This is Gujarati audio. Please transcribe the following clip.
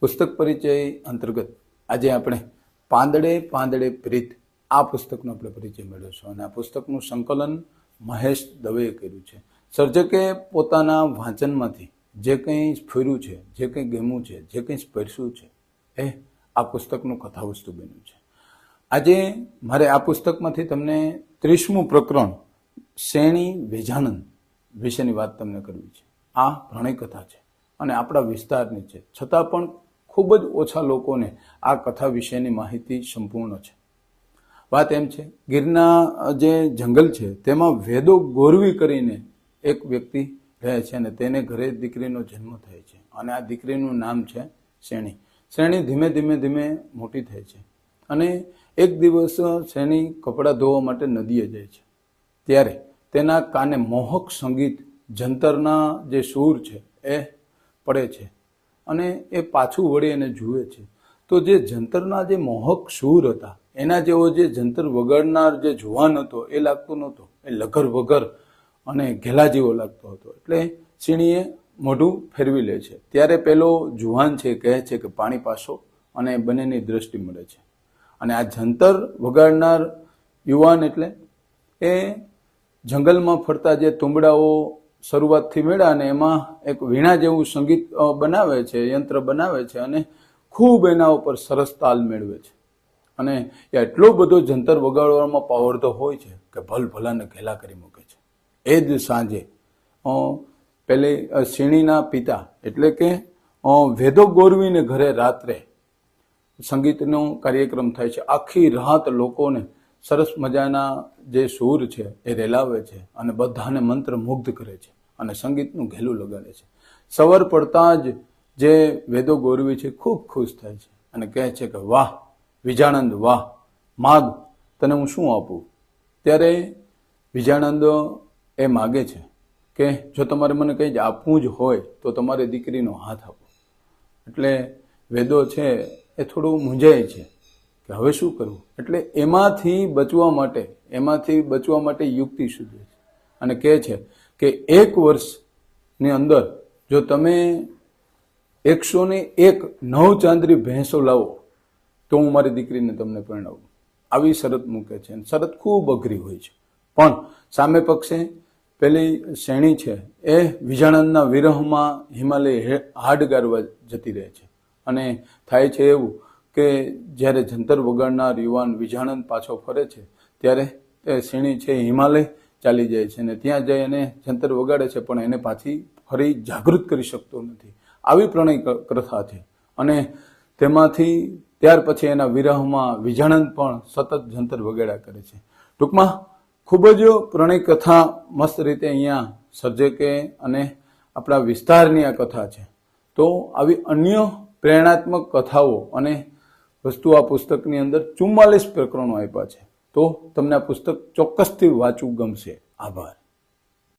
પુસ્તક પરિચય અંતર્ગત આજે આપણે પાંદડે પાંદડે પ્રીત આ પુસ્તકનો આપણે પરિચય મેળવીશું. અને આ પુસ્તકનું સંકલન મહેશ દવેએ કર્યું છે. સર્જકે પોતાના વાંચનમાંથી જે કંઈ સ્ફુર્યું છે, જે કંઈ ગમ્યું છે, જે કંઈ સ્પર્શ્યું છે, એ આ પુસ્તકનું કથાવસ્તુ બન્યું છે. આજે મારે આ પુસ્તકમાંથી તમને ત્રીસમું પ્રકરણ શ્રેણી વેજાનંદ વિશેની વાત તમને કરવી છે. આ પ્રણય કથા છે. અને આપણા વિસ્તારની છે. છતાં પણ ખૂબ જ ઓછા લોકોને આ કથા વિશેની માહિતી સંપૂર્ણ છે. વાત એમ છે ગીરના જે જંગલ છે, તેમાં વેદો ગોરવી કરીને એક વ્યક્તિ રહે છે અને તેને ઘરે દીકરીનો જન્મ થાય છે. અને આ દીકરીનું નામ છે શ્રેણી શ્રેણી ધીમે ધીમે ધીમે મોટી થાય છે અને એક દિવસ શ્રેણી કપડાં ધોવા માટે નદીએ જાય છે. ત્યારે તેના કાને મોહક સંગીત જંતરના જે સૂર છે એ પડે છે. અને એ પાછું વળી એને જુએ છે. તો જે જંતરના જે મોહક સૂર હતા, એના જેવો જે જંતર વગાડનાર જે જુવાન હતો, એ લાગતો નહોતો. એ લગર વગર અને ઘેલા જેવો લાગતો હતો. એટલે સીણીએ મોઢું ફેરવી લે છે. ત્યારે પેલો જુવાન છે કહે છે કે, પાણી પાસો અને બંનેની દ્રષ્ટિ મળે છે. અને આ જંતર વગાડનાર યુવાન એટલે એ જંગલમાં ફરતા જે તુંબડાઓ શરૂઆતથી મેળા અને એમાં એક વીણા જેવું સંગીત બનાવે છે, યંત્ર બનાવે છે અને ખૂબ એના ઉપર સરસ તાલ મેળવે છે. અને એટલો બધો જંતર વગાડવામાં પાવર તો હોય છે કે ભલ ભલાને ઘેલા કરી મૂકે છે. એ જ સાંજે પેલે શીણીના પિતા એટલે કે વેદો ગોરવીને ઘરે રાત્રે સંગીતનો કાર્યક્રમ થાય છે. આખી રાત લોકોને સરસ મજાના જે સૂર છે એ રેલાવે છે અને બધાને મંત્ર મુગ્ધ કરે છે અને સંગીતનું ઘેલું લગાડે છે. સવાર પડતા જ જે વેદો ગોરવી છે ખૂબ ખુશ થાય છે અને કહે છે કે, વાહ, વિજાનંદ, વાહ, માગ, તને હું શું આપું? ત્યારે વિજાનંદ એ માગે છે કે, જો તમારે મને કંઈ જ આપવું જ હોય, તો તમારે દીકરીનો હાથ આપો. એટલે વેદો છે એ થોડું મૂંઝાય છે. કે હવે શું કરવું? એટલે એમાંથી બચવા માટે, એમાંથી બચવા માટે યુક્તિ શોધે છે. અને કહે છે કે એક વર્ષની અંદર જો તમે એકસો ને એક નવ ચાંદરી ભેંસો લાવો, તો હું મારી દીકરીને તમને પરણાવું. આવી શરત મૂકે છે. અને શરત ખૂબ અઘરી હોય છે. પણ સામે પક્ષે પેલી શ્રેણી છે એ વિજાણંદના વિરહમાં હિમાલય હાડ ગારવા જતી રહે છે. અને થાય છે એવું કે જ્યારે જંતર વગાડનાર યુવાન વિજાણંદ પાછો ફરે છે, ત્યારે એ શ્રેણી છે, હિમાલય ચાલી જાય છે અને ત્યાં જઈ અને જંતર વગાડે છે, પણ એને પાછી ફરી જાગૃત કરી શકતો નથી. આવી પ્રણય પ્રથા છે. અને તેમાંથી, ત્યાર પછી એના વિરહમાં વિજાણંદ પણ સતત જંતર વગાડ્યા કરે છે. ટૂંકમાં, ખૂબ જ પ્રણય કથા મસ્ત રીતે અહીંયા સર્જકે અને આપણા વિસ્તારની આ કથા છે. તો આવી અન્ય પ્રેરણાત્મક કથાઓ અને વસ્તુ આ પુસ્તકની અંદર ચુમ્માલીસ પ્રકરણો આપ્યા છે. તો તમને આ પુસ્તક ચોક્કસથી વાંચવું ગમશે. આભાર.